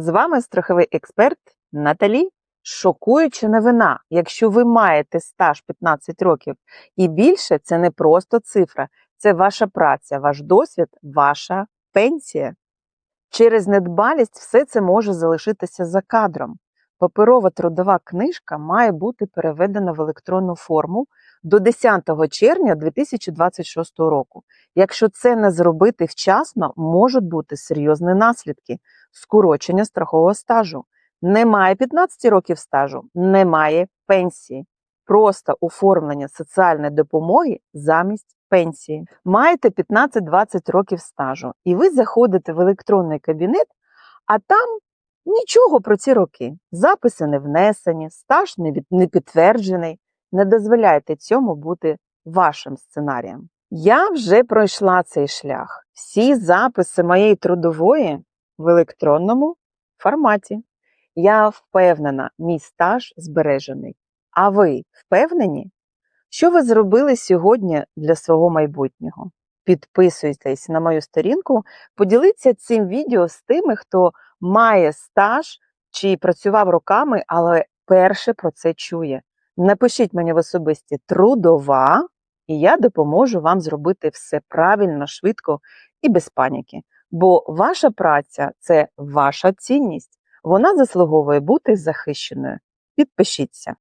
З вами страховий експерт Наталі. Шокуюча новина. Якщо ви маєте стаж 15 років і більше, це не просто цифра, це ваша праця, ваш досвід, ваша пенсія. Через недбалість все це може залишитися за кадром. Паперова трудова книжка має бути переведена в електронну форму до 10 червня 2026 року. Якщо це не зробити вчасно, можуть бути серйозні наслідки скорочення страхового стажу. Немає 15 років стажу, немає пенсії. Просто оформлення соціальної допомоги замість пенсії. Маєте 15-20 років стажу, і ви заходите в електронний кабінет, а там нічого про ці роки. Записи не внесені, стаж не, підтверджений. Не дозволяйте цьому бути вашим сценарієм. Я вже пройшла цей шлях. Всі записи моєї трудової в електронному форматі. Я впевнена, мій стаж збережений. А ви впевнені? Що ви зробили сьогодні для свого майбутнього? Підписуйтесь на мою сторінку, поділіться цим відео з тими, хто має стаж чи працював роками, але перше про це чує. Напишіть мені в особисті трудова, і я допоможу вам зробити все правильно, швидко і без паніки. Бо ваша праця це ваша цінність. Вона заслуговує бути захищеною. Підпишіться.